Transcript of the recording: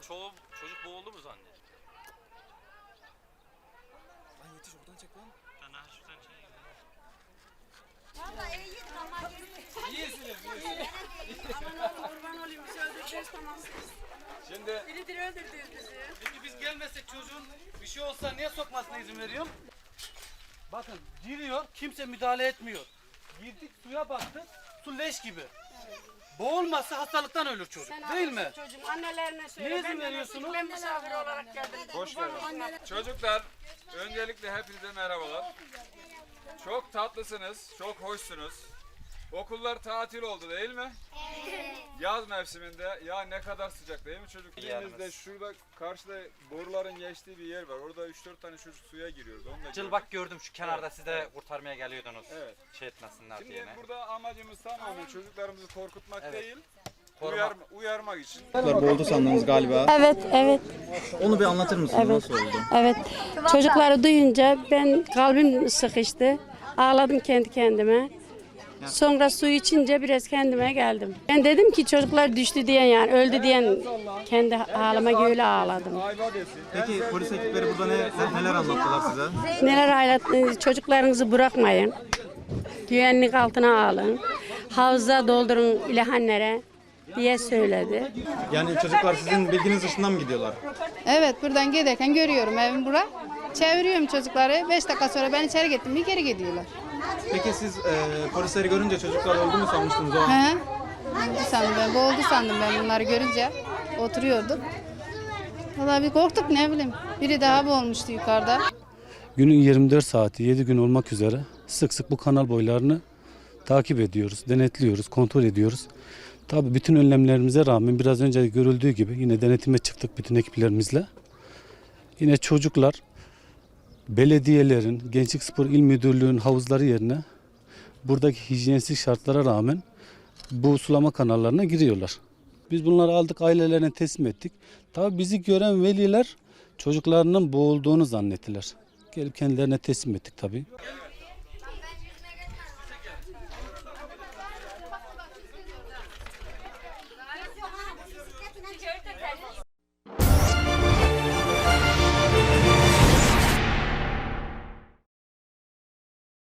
çoğu çocuk boğuldu mu zannet? Lan yetiş oradan çek lan. Valla iyiydi ama İyisiniz. Kurban olayım bizi öldürdünüz tamamsınız. Şimdi Biri diri öldürdünüz bizi. Peki biz gelmesek çocuğun bir şey olsa niye sokmasına izin veriyorum? Bakın giriyor kimse müdahale etmiyor. Girdik suya baktık su leş gibi. Boğulmasa hastalıktan ölür çocuk değil mi? Çocuğun annelerine söyle. Niye izin veriyorsunuz? Ben misafir olarak geldim. hoş geldin. Çocuklar öncelikle hepinize merhabalar. Çok tatlısınız, çok hoşsunuz. Okullar tatil oldu değil mi? Yaz mevsiminde ya ne kadar sıcak değil mi çocuk? Elimizde şurada karşıda boruların geçtiği bir yer var. Orada 3-4 tane çocuk suya giriyordu. Onu da gördüm. Cıl bak gördüm şu kenarda siz de kurtarmaya geliyordunuz. Evet. Şey etmesinler Şimdi diyene. burada amacımız tamamen çocuklarımızı korkutmak Evet. değil, uyarma, uyarmak için. Çocuklar boğuldu sandınız galiba. Evet, evet, Onu bir anlatır mısınız? Evet. Nasıl oldu? evet. Çocukları duyunca ben kalbim sıkıştı. Ağladım kendi kendime. Sonra su içince biraz kendime geldim. Ben dedim ki çocuklar düştü diyen yani öldü diyen kendi halıma öyle ağladım. Peki polis ekipleri burada ne, neler anlattılar size? Neler hayat çocuklarınızı bırakmayın. Güvenlik altına alın. Havuza doldurun ilahanlere diye söyledi. Yani çocuklar sizin bilginiz dışından mı gidiyorlar? Evet buradan giderken görüyorum evim bura. Çeviriyorum çocukları. 5 dakika sonra ben içeri gittim bir geri gidiyorlar. Peki siz e, polisleri görünce çocuklar öldü mü sanmıştınız o an? He? Sandım ben. Boğuldu sandım ben bunları görünce. Oturuyorduk. Vallahi bir korktuk ne bileyim. Biri daha boğulmuştu yukarıda. Günün 24 saati 7 gün olmak üzere sık sık bu kanal boylarını takip ediyoruz, denetliyoruz, kontrol ediyoruz. Tabii bütün önlemlerimize rağmen biraz önce görüldüğü gibi yine denetime çıktık bütün ekiplerimizle. Yine çocuklar belediyelerin, Gençlik Spor İl Müdürlüğü'nün havuzları yerine buradaki hijyensiz şartlara rağmen bu sulama kanallarına giriyorlar. Biz bunları aldık ailelerine teslim ettik. Tabii bizi gören veliler çocuklarının boğulduğunu zannettiler. Gelip kendilerine teslim ettik tabii.